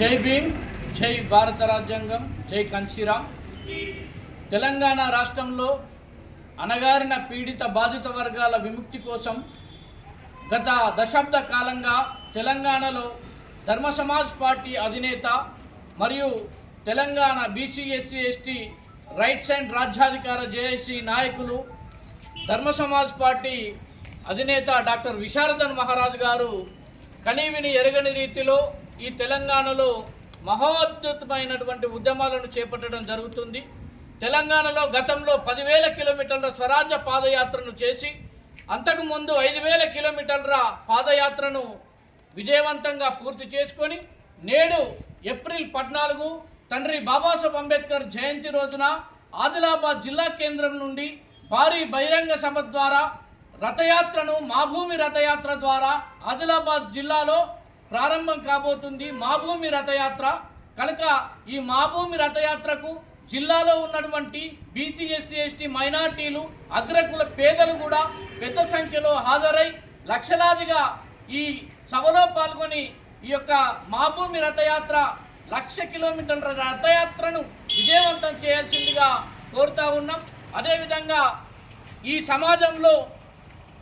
జై భీమ్ జై భారత రాజ్యాంగం జై కన్సిరా తెలంగాణ రాష్ట్రంలో అణగారిన పీడిత బాధిత వర్గాల విముక్తి కోసం గత దశాబ్ద కాలంగా తెలంగాణలో ధర్మ సమాజ్ పార్టీ అధినేత మరియు Telangana BC SC ST rights and రాజ్యాధికార జేఏసీ నాయకులు ధర్మ సమాజ్ పార్టీ అధినేత డాక్టర్ విశారదన్ మహారాజ్ గారు కనీవిని ఎరగని రీతిలో ఈ తెలంగాణలో మహోద్భుతమైనటువంటి ఉద్యమాలను చేపట్టడం జరుగుతుంది. తెలంగాణలో గతంలో పదివేల కిలోమీటర్ల స్వరాజ్య పాదయాత్రను చేసి అంతకుముందు ఐదు వేల కిలోమీటర్ల పాదయాత్రను విజయవంతంగా పూర్తి చేసుకొని నేడు ఏప్రిల్ పద్నాలుగు తండ్రి బాబాసాహెబ్ అంబేద్కర్ జయంతి రోజున ఆదిలాబాద్ జిల్లా కేంద్రం నుండి భారీ బహిరంగ సభ ద్వారా రథయాత్రను మా భూమి రథయాత్ర ద్వారా ఆదిలాబాద్ జిల్లాలో ప్రారంభం కాబోతుంది మా భూమి రథయాత్ర. కనుక ఈ మా భూమి రథయాత్రకు జిల్లాలో ఉన్నటువంటి బీసీ ఎస్సీ ఎస్టీ మైనార్టీలు అగ్రకుల పేదలు కూడా పెద్ద సంఖ్యలో హాజరై లక్షలాదిగా ఈ సభలో పాల్గొని ఈ యొక్క మా భూమి రథయాత్ర లక్ష కిలోమీటర్ల రథయాత్రను విజయవంతం చేయాల్సిందిగా కోరుతా ఉన్నాం. అదేవిధంగా ఈ సమాజంలో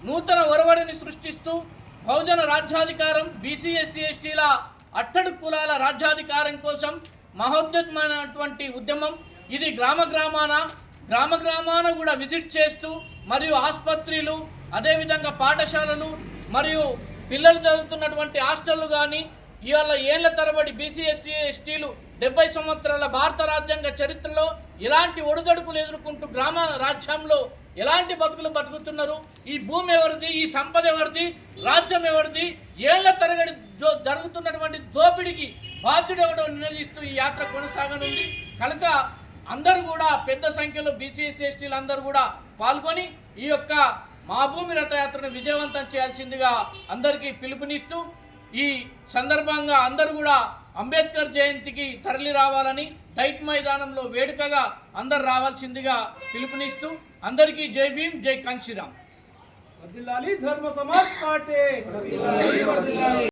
నూతన ఒరవడిని సృష్టిస్తూ బహుజన రాజ్యాధికారం బీసీ ఎస్సీ ఎస్టీల అట్టడు కులాల రాజ్యాధికారం కోసం మహోద్యతమైనటువంటి ఉద్యమం. ఇది గ్రామ గ్రామాన గ్రామ గ్రామాన కూడా విజిట్ చేస్తూ మరియు ఆసుపత్రులు అదేవిధంగా పాఠశాలలు మరియు పిల్లలు చదువుతున్నటువంటి హాస్టళ్ళు కానీ ఇవాళ ఏళ్ళ తరబడి బీసీ ఎస్సీ ఎస్టీలు డెబ్బై సంవత్సరాల భారత రాజ్యాంగ చరిత్రలో ఇలాంటి ఒడుదడుకులు ఎదుర్కొంటూ గ్రామ రాజ్యంలో ఎలాంటి బతుకులు బతుకుతున్నారు? ఈ భూమి ఎవరిది? ఈ సంపద ఎవరిది? రాజ్యం ఎవరిది? ఏళ్ళ తరగడి జరుగుతున్నటువంటి దోపిడికి బాధ్యుడు నిర్ణయిస్తూ నిలదీస్తూ ఈ యాత్ర కొనసాగనుంది. కనుక అందరూ కూడా పెద్ద సంఖ్యలో బీసీఎస్ ఎస్టీలు అందరూ కూడా పాల్గొని ఈ యొక్క మా భూమి రథయాత్రను విజయవంతం చేయాల్సిందిగా అందరికీ పిలుపునిస్తూ ఈ సందర్భంగా అందరూ కూడా అంబేద్కర్ జయంతికి తరలి రావాలని డైట్ మైదానంలో వేడుకగా అందరు రావాల్సిందిగా పిలుపునిస్తూ అందరికీ జై భీమ్ జై కాంశీరామ్. వర్ధిల్లాలి ధర్మ సమాజ్ పార్టీ